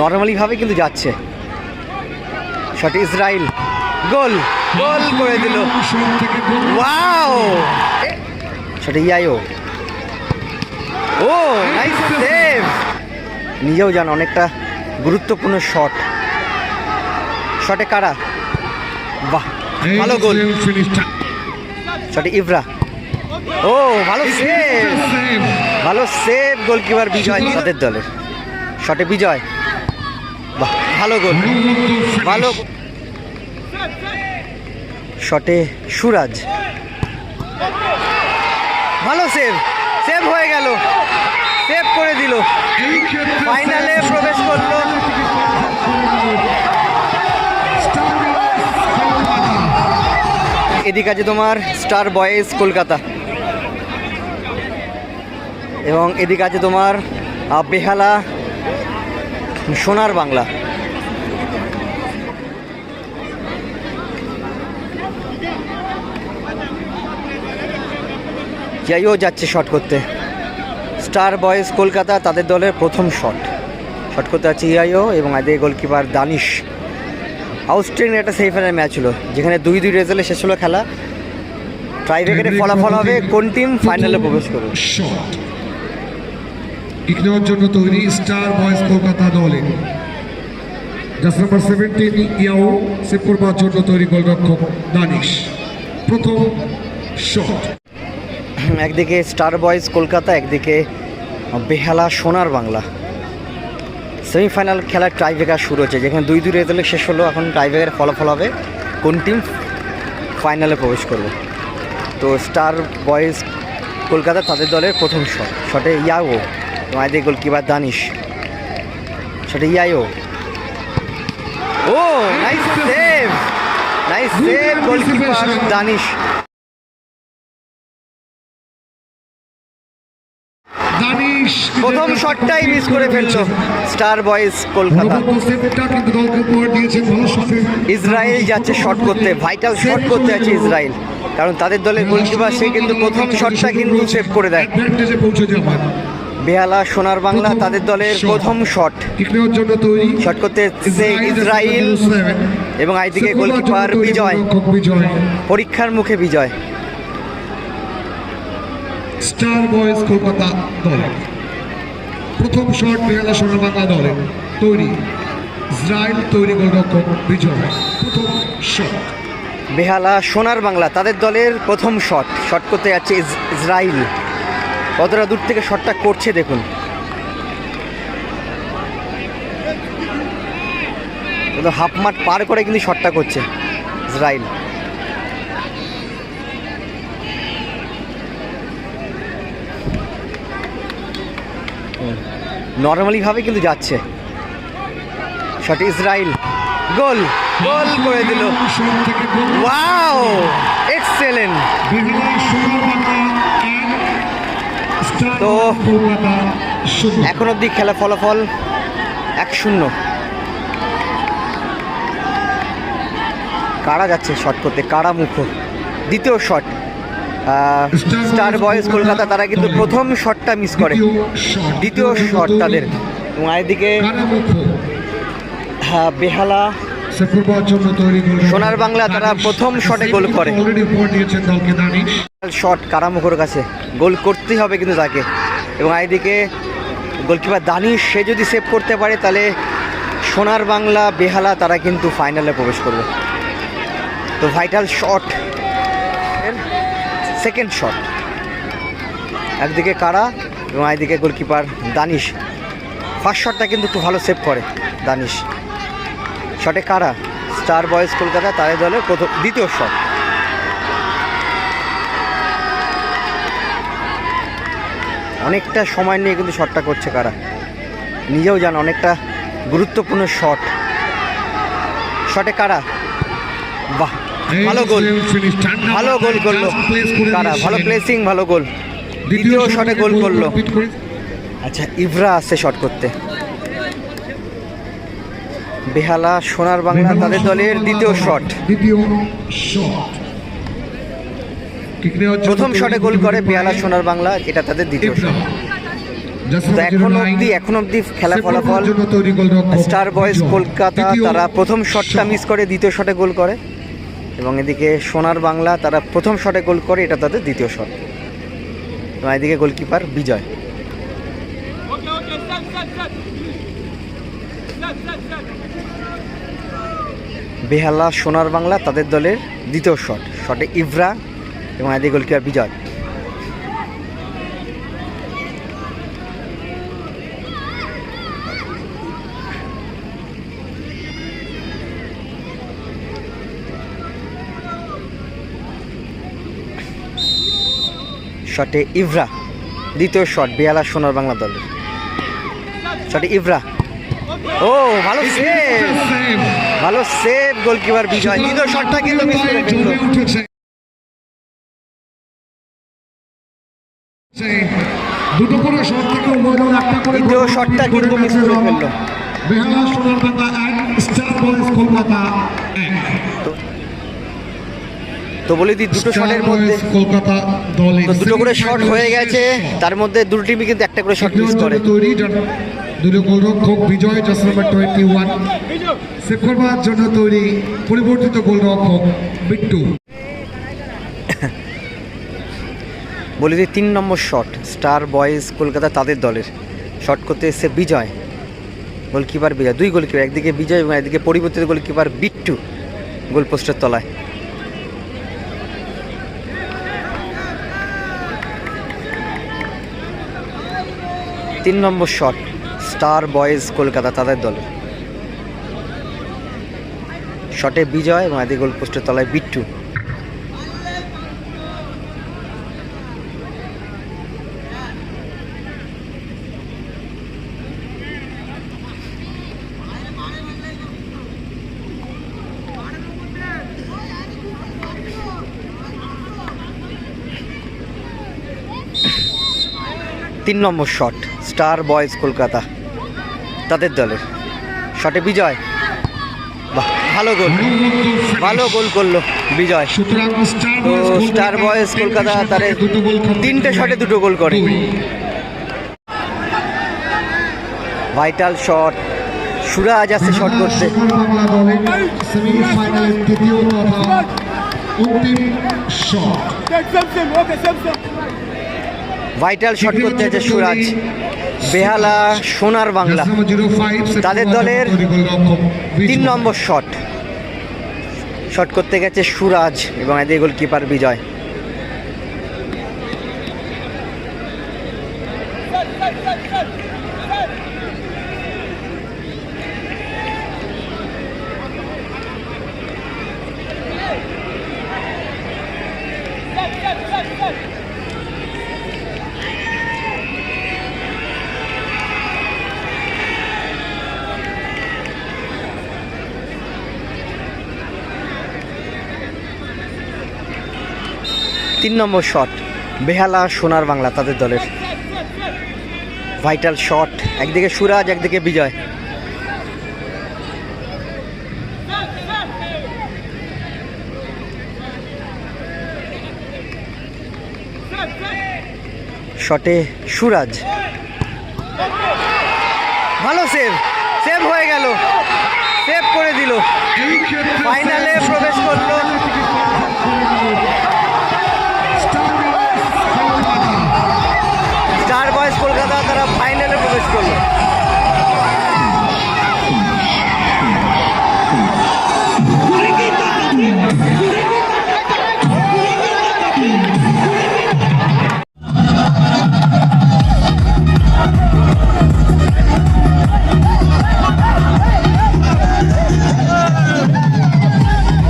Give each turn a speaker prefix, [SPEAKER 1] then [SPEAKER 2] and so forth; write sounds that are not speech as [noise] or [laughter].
[SPEAKER 1] নর্মালিভাবে কিন্তু যাচ্ছে। Shot Israel গোল goal করে দিল। ওয়াও সেটা ইয়াইও ও নাইস সেভ নিজেও জান, অনেকটা গুরুত্বপূর্ণ শট শটে কারা? বাহ, ভালো গোল শটে ইভরা ও ভালো সেভ ভালো সেভ গোলকিপার বিজয় তাদের দলের। শটে বিজয়। ভালো গোল। ভালো শটে সুরাজ। ভালো সেভ সেভ হয়ে গেল। সেভ করে দিল। ফাইনালে প্রবেশ করল। এদিকে আছে তোমার স্টার বয়েজ কলকাতা। এবং এদিকে আছে তোমার বেহালা সোনার বাংলা। যাইও যাচ্ছে শট করতে। স্টার বয়েজ কলকাতা তাদের দলের প্রথম শট শট করতে যাচ্ছে ইআইও এবং আদের গোলকিপার দানিশ। আউস্ট্রেলিয়ার একটা সেমিফাইনাল ম্যাচ হলো যেখানে দুই দুই রেজাল্টে শেষ হলো খেলা। ট্রাইব্রেকারে ফলাফল হবে কোন টিম ফাইনালে প্রবেশ করবে?
[SPEAKER 2] নেওয়ার জন্য তৈরি স্টার বয়েজ কলকাতা দলে। নাম্বার সেভেন্টিন ইয়াও সেভ করবার জন্য তৈরি গোলরক্ষক দানিশ। প্রথম শট [laughs]
[SPEAKER 1] একদিকে স্টার বয়েজ কলকাতা একদিকে বেহালা সোনার বাংলা। সেমিফাইনাল খেলার ট্রাইব্রেকার শুরু হচ্ছে যেখানে দুই দুই রেজাল্টে শেষ হলো এখন ট্রাইব্রেকার ফলাফল হবে কোন টিম ফাইনালে প্রবেশ করবে। তো স্টার বয়েজ কলকাতা তাদের দলের প্রথম শট শটে ইয়াও তোমাদের গোলকিপার দানিশ। শটে ইয়াও। ও nice save nice save goalkeeper Danish. প্রথম শটটাই মিস করে ফেলল স্টার বয়েজ কলকাতা। ইসরায়েল যাচ্ছে শট করতে ভাইটাল শট করতে যাচ্ছে ইসরায়েল। কারণ তাদের দলের গোলকিপার সে কিন্তু প্রথম শটটা কিন্তু সেভ করে দেয়। বেহালা সোনার বাংলা তাদের দলের প্রথম শট শট করতে ইসরায়েল এবং আইদিকে গোলকিপার বিজয়। পরীক্ষার মুখে বিজয়।
[SPEAKER 2] স্টার বয়েজ কলকাতা দল। প্রথম শট বেহালা সোনাবাংলা দলে তৈরি। ইসরায়েল তৈরি গোলরক্ষক বিজয়। প্রথম শট।
[SPEAKER 1] বেহালা সোনার বাংলা তাদের দলের প্রথম শট। শট করতে যাচ্ছে ইস- ইসরায়েল। কতটা দূর থেকে শটটা করছে দেখুন। হাফ মাঠ পার করে কিন্তু শটটা করছে ইসরায়েল। নর্মালিভাবে কিন্তু যাচ্ছে। শট ইসরায়েল গোল গোল করে দিল। ওয়াও এক্সেলেন্ট তো, এখন অবধি খেলা ফলাফল এক শূন্য। কারা যাচ্ছে শট করতে? কারা মুখ দ্বিতীয় শট স্টার বয়েজ কলকাতা তারা কিন্তু প্রথম শটটা মিস করে।
[SPEAKER 2] দ্বিতীয় শট
[SPEAKER 1] তাদের। এবং
[SPEAKER 2] এদিকে
[SPEAKER 1] হ্যাঁ, বেহালা সোনার বাংলা তারা প্রথম শটে গোল করে। শট কারামুখোর কাছে। গোল করতেই হবে কিন্তু তাকে। এবং এইদিকে গোলকিপার দানিশ সে যদি সেভ করতে পারে তাহলে সোনার বাংলা বেহালা তারা কিন্তু ফাইনালে প্রবেশ করবে। তো ভাইটাল শট সেকেন্ড শট। একদিকে কারা এবং একদিকে গোলকিপার দানিশ। ফার্স্ট শটটা কিন্তু একটু ভালো সেভ করে দানিশ। শটে কারা? স্টার বয়েজ কলকাতা, তাদের দলের প্রথম, দ্বিতীয় শট অনেকটা সময় নিয়ে কিন্তু শটটা করছে কারা। নিজেও জান অনেকটা গুরুত্বপূর্ণ শট শটে কারা? বাহ ভালো গোল। ভালো গোল করল। কারা ভালো প্লেসিং ভালো গোল। দ্বিতীয় শটে গোল করল। আচ্ছা ইভরা আসছে শট করতে। বেহালা সোনার বাংলা তাদের দলের দ্বিতীয় শট
[SPEAKER 2] দ্বিতীয়
[SPEAKER 1] প্রথম শটে গোল করে বেহালা সোনার বাংলা এটা তাদের দ্বিতীয়। শট এখন অবধি এখন অবধি খেলা ফলাফল
[SPEAKER 2] তৈরি
[SPEAKER 1] স্টার বয়েজ কলকাতা তারা প্রথম শটটা মিস করে দ্বিতীয় শটে গোল করে। এবং এদিকে সোনার বাংলা, তারা প্রথম শটে গোল করে, এটা তাদের দ্বিতীয় শট। এবং এদিকে গোলকিপার বিজয়. বেহালা সোনার বাংলা, তাদের দলের দ্বিতীয় শট। শটে ইভরা এবং এদিকে গোলকিপার বিজয়। শটে ইভরা দ্বিতীয় শট বেহালা সোনার বাংলা দলের শটে ইভরা। ও ভালো সেভ। ভালো সেভ গোলকিপার বিজয়। দ্বিতীয় শটটা কিন্তু মিস করে ফেলল
[SPEAKER 2] জমে উঠেছে। দুটো করে শট থেকে উভয় একটা করে
[SPEAKER 1] দ্বিতীয় শটটা কিন্তু মিস করে ফেলল।
[SPEAKER 2] বেহালা সোনারবাংলা এক স্টার বয়েজ কলকাতা এক।
[SPEAKER 1] তো বলে দিই দুটো শটের মধ্যে
[SPEAKER 2] কলকাতা দল
[SPEAKER 1] দুটো করে শট হয়ে গেছে তার মধ্যে দুটো টিমই কিন্তু একটা করে শট মিস করে।
[SPEAKER 2] দুটো গোলরক্ষক Bijoy জাস number twenty one
[SPEAKER 3] Video.
[SPEAKER 2] Save করবার জন্য তৈরি পরিবর্তিত গোলরক্ষক বিট্টু। [laughs]
[SPEAKER 1] বলে দিই তিন নম্বর শট স্টার বয়েজ কলকাতা তাদের দলের। শট করতে এসে বিজয়। গোলকিপার বিজয় দুই গোলকিপার একদিকে বিজয় এবং একদিকে পরিবর্তিত গোলকিপার বিট্টু। গোলপোস্টের তলায়। তিন নম্বর শট স্টার বয়েজ কলকাতা, তাদের দলের শটে বিজয় এবং এদিকে গোলপোস্টের তলায় বিট্টু। তিন নম্বর শট স্টার বয়েজ কলকাতা তাদের দলের। শটে বিজয়। বাহ ভালো গোল। ভালো গোল করল বিজয়। তো স্টার বয়েজ কলকাতা তারে
[SPEAKER 2] দুটো গোল করে
[SPEAKER 1] তিনটে শটে দুটো গোল করে। Vital shot. সুরাজ আসছে শট করতে।
[SPEAKER 2] সেমিফাইনালের
[SPEAKER 1] ভাইটাল শট করতে যে সুরাজ বেহালা সোনার বাংলা। তাদের দলের তিন নম্বর শট শট করতে গেছে সুরাজ এবং এদের গোলকিপার বিজয়. তিন নম্বর শট বেহালা সোনার বাংলা, তাদের দলের। ভাইটাল শট একদিকে সুরাজ, একদিকে বিজয়. শটে সুরাজ। ভালো সেভ সেভ হয়ে গেল। সেভ করে দিল। ফাইনালে প্রবেশ করল।